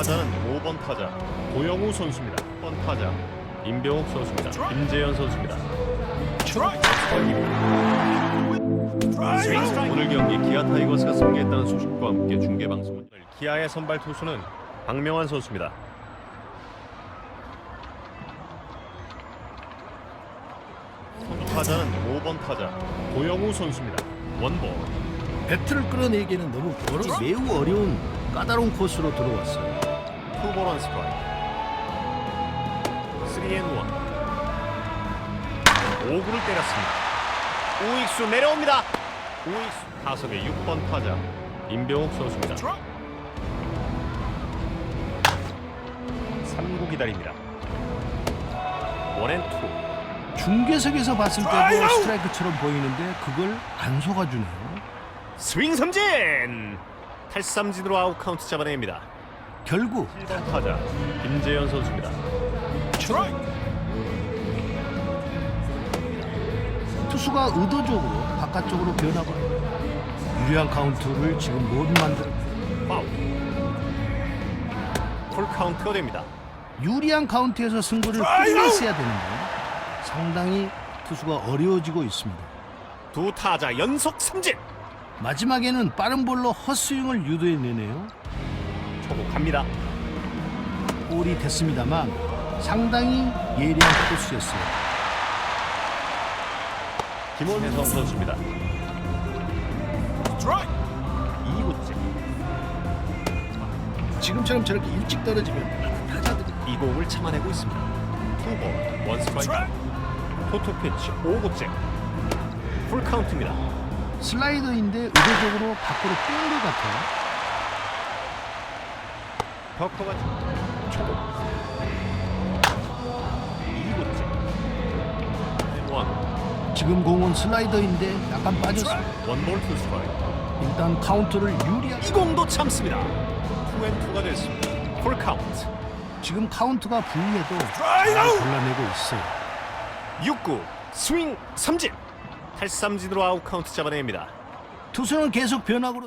타자는 5번 타자 고영우 선수입니다. 1번 타자 임병욱 선수입니다. 김재현 선수입니다. 오늘 경기 기아 타이거스가 승리했다는 소식과 함께 중계 방송을 기아의 선발 투수는 박명환 선수입니다. 선두 타자는 5번 타자 고영우 선수입니다. 원볼 배트를 끌어내기에는 너무 어려, 매우 어려운 까다로운 코스로 들어왔어요. 투볼 원 스트라이크. 3앤1 오구를 때렸습니다. 우익수 내려옵니다. 우익수 타석의 6번 타자 임병욱 선수입니다. 3구 기다립니다. 원앤투. 중계석에서 봤을 때도 스트라이크처럼 보이는데 그걸 안 속아주네요. 스윙 삼진! 탈삼진으로 아웃 카운트 잡아냅니다 결국 7번 타자 김재현 선수입니다. 투수가 의도적으로 바깥쪽으로 변화가 유리한 카운트를 지금 못 만들어. 파울. 풀 카운트가 됩니다? 유리한 카운트에서 승부를 끝냈어야 되는데 상당히 투수가 어려워지고 있습니다. 두 타자 연속 삼진. 마지막에는 빠른 볼로 헛스윙을 유도해내네요. 초구 갑니다. 볼이 됐습니다만 상당히 예리한 코스였어요. 김원성 선수입니다. 2구째. 지금처럼 저렇게 일찍 떨어지면 타자들이 이 공을 참아내고 있습니다. 투볼 원스트라이크. 토토 피치 5구째. 풀 카운트입니다. 슬라이더인데 의도적으로 밖으로 뺀것 같아요. 벽커가 초구 2구째 원. 지금 공은 슬라이더인데 약간 빠졌어요. 원볼 투 스트라이크. 일단 카운트를 유리한 이 공도 참습니다. 투앤투가 됐습니다. 풀 카운트. 지금 카운트가 불리해도 잘 골라내고 있어요. 6구 스윙 삼진. 탈삼진으로 아웃 카운트 잡아냅니다. 투수는 계속 변화구로